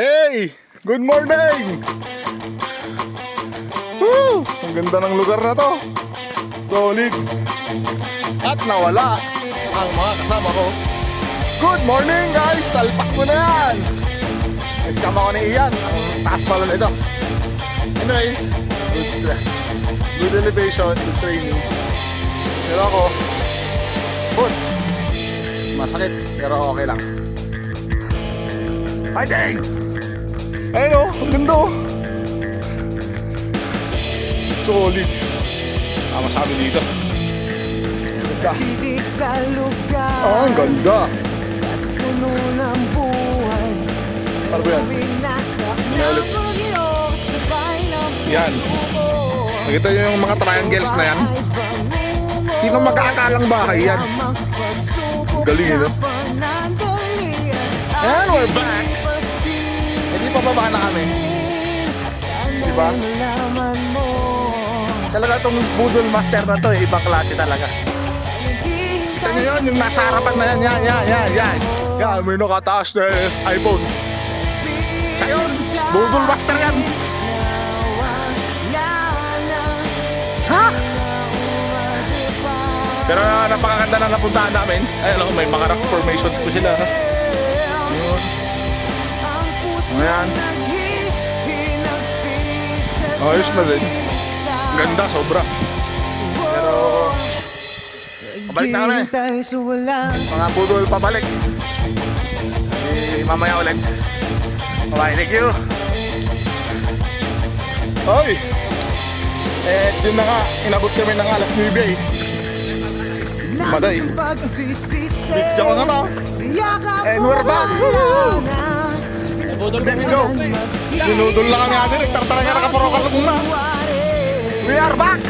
Hey! Good morning! Woo! Ang ganda ng lugar na to. Solid. At nawala ang mga kasama ko. Good morning guys! Salpak mo na yan! Guys, kama ko ni Ian. Ang taas pala na. Anyway, good, good elevation, good training. Pero ako, good. Masakit, pero okay lang. Fighting! Ayun o, ang ganda o. Solid. Ah, masabi dito. Ganda. Ibig sa lugar Ah, ang ganda. Puno ng buhay Ano ba yan? Ng Yan. Nakita niyo yung mga triangles na yan? Sino mag-aakalang bahay yan? Galing, na no? And we're back. Hindi pa baba na kami. Diba? Talaga itong Budol Master na to, eh, ibang klase talaga. Kita niyo yun, yung nasa harapan na yan, yan, yan, yan, yan. Yan, may nakataas na iPhone. Siya Budol Master yan. Ha? Pero napakaganda na napuntahan namin. Ay, alam ko, may mga rock formations po sila. Yun. Ayan. Ayos na din. Ganda, sobra. Pero, pabalik na kami. Mga budol, pabalik. Eh, mamaya ulit. Bye, thank you. Hoy! Eh, yun na nga, inabot kami ng alas 9 eh. Maday. Video ko na to. And we're back. Woo! Let's go. Dinudol lang kami natin, nagtartara nga nakaparokal na muna. We are back!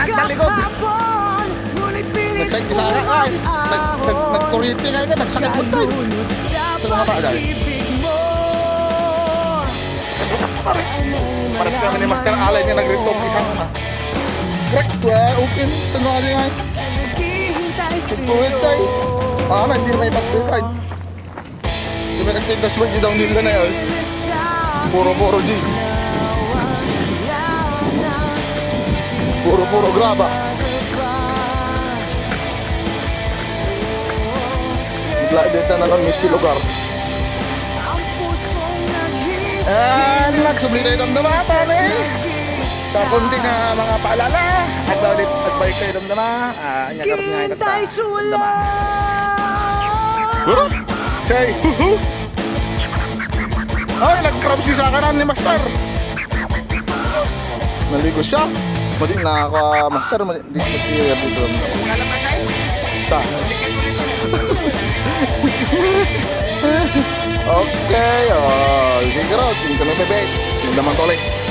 At talikod. Nag-side isa nga ay, nag, nag, nag-kuryente nga ka, nagsakit mo tayo. Sa mga tao dahil. Pares kami ni Master Alay niya nag-retop isang na. Well, okay. Saan mga nga? Nagpuwit tayo. Ah, man, hindi na may pagtukan. May nagtindas mo, daw nila na yun. Puro-puro G. Puro-puro graba. Glided na naman miss yung lugar. And nagsubli tayo damdama, pare. Sa kunting ah, mga paalala, at balik, at balik tayo damdama, ah, anya karap nga ito wala Huh? Say, huhu! Ay, nag-crab si sa kanan ni Master. Naligo siya. Mali na ako, ah, Master. Mali, di ko siya dito. Sa? okay, oh. Siguro, tingin ka na bebe. Yung naman tuloy.